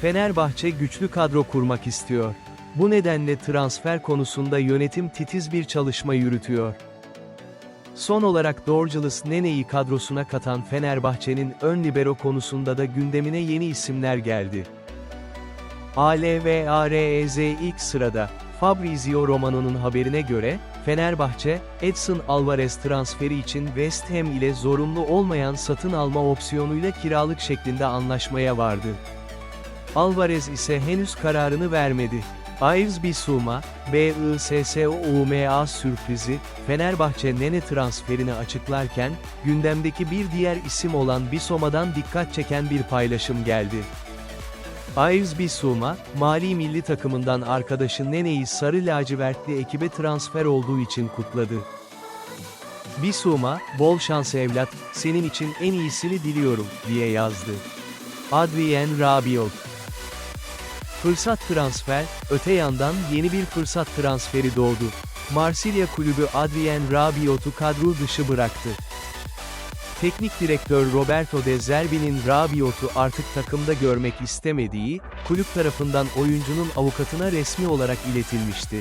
Fenerbahçe güçlü kadro kurmak istiyor. Bu nedenle transfer konusunda yönetim titiz bir çalışma yürütüyor. Son olarak Dorgeles Nene'yi kadrosuna katan Fenerbahçe'nin ön libero konusunda da gündemine yeni isimler geldi. ALVAREZ ilk sırada, Fabrizio Romano'nun haberine göre, Fenerbahçe, Edson Alvarez transferi için West Ham ile zorunlu olmayan satın alma opsiyonuyla kiralık şeklinde anlaşmaya vardı. Alvarez ise henüz kararını vermedi. Ayvz Bissouma, BISSOUMA sürprizi, Fenerbahçe Nene transferini açıklarken, gündemdeki bir diğer isim olan Bissouma'dan dikkat çeken bir paylaşım geldi. Ayvz Bissouma, Mali milli takımından arkadaşı Nene'yi sarı lacivertli ekibe transfer olduğu için kutladı. Bissouma, bol şans evlat, senin için en iyisini diliyorum, diye yazdı. Adrien Rabiot Fırsat transfer, öte yandan yeni bir fırsat transferi doğdu. Marsilya kulübü Adrien Rabiot'u kadro dışı bıraktı. Teknik direktör Roberto De Zerbi'nin Rabiot'u artık takımda görmek istemediği, kulüp tarafından oyuncunun avukatına resmi olarak iletilmişti.